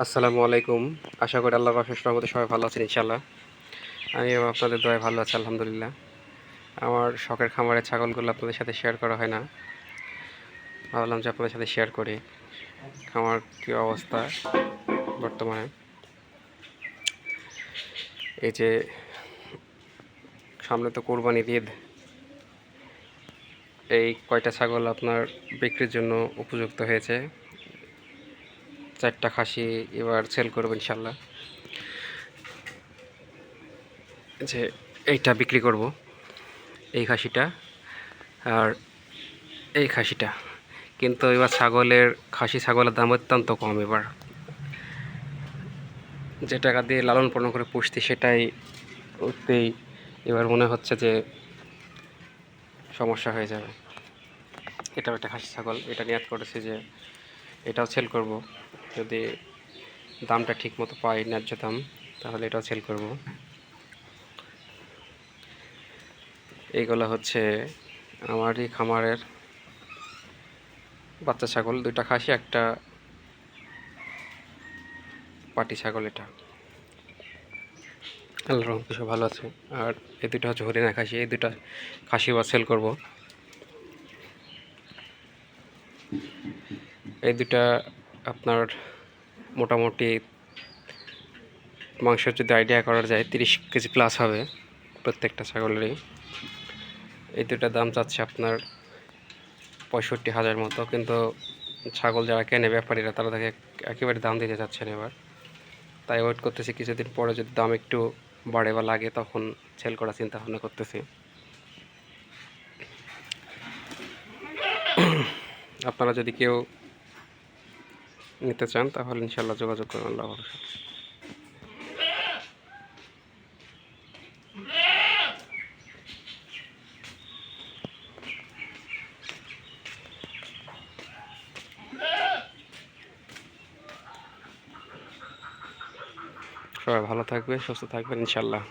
আসসালামু আলাইকুম। আশা করি আল্লাহর অশেষ রহমতে সবাই ভালো আছেন ইনশাল্লাহ আমিও আপনাদের দয়া ভালো আছি, আলহামদুলিল্লাহ। আমার শখের খামারের ছাগলগুলো আপনাদের সাথে শেয়ার করা হয় না। ভাবলাম যে আপনাদের সাথে শেয়ার করি। খামার কী অবস্থা বর্তমানে? এই যে সামনে তো কোরবানির ঈদ। এই কয়টা ছাগল আপনার বিক্রির জন্য উপযুক্ত হয়েছে? চারটা খাসি এবার সেল করব ইনশাল্লাহ। যে এইটা বিক্রি করব, এই খাসিটা আর এই খাসিটা। কিন্তু এবার ছাগলের, খাসি ছাগলের দাম অত্যন্ত কম এবার। যে টাকা দিয়ে লালন পালন করে পুষতি সেটাই উঠতেই এবার মনে হচ্ছে যে সমস্যা হয়ে যাবে। এটাও একটা খাসি ছাগল, এটা নিয়াত করেছি যে এটাও সেল করব। যদি দামটা ঠিক মতো পাই ন্যায্য দাম, তাহলে এটাও সেল করব। এইগুলো হচ্ছে আমারই খামারের বাচ্চা ছাগল, দুইটা খাসি, একটা পাটি ছাগল এটা। আল্লাহ রহম কিছু ভালো আছে। আর এই দুটো হচ্ছে হরিণা খাসি, এই দুটা খাসি বা সেল করব। এই দুটা আপনার মোটামুটি মাংসের যদি আইডিয়া করা যায়, তিরিশ কেজি প্লাস হবে প্রত্যেকটা ছাগলেরই। এই দুটার দাম চাচ্ছে আপনার পঁয়ষট্টি হাজার মতো, কিন্তু ছাগল যারা কেনে ব্যাপারীরা, তারা তাকে একেবারে দাম দিতে চাচ্ছেন এবার। তাই ওয়েট করতেছি, কিছুদিন পরে যদি দাম একটু বাড়ে বা লাগে, তখন সেল করার চিন্তা ভাবনা করতেছি। আপনারা যদি কেউ নিতে চান তাহলে ইনশাল্লাহ যোগাযোগ করুন আল্লাহ ভরসা সবাই ভালো থাকবে সুস্থ থাকবেন ইনশাল্লাহ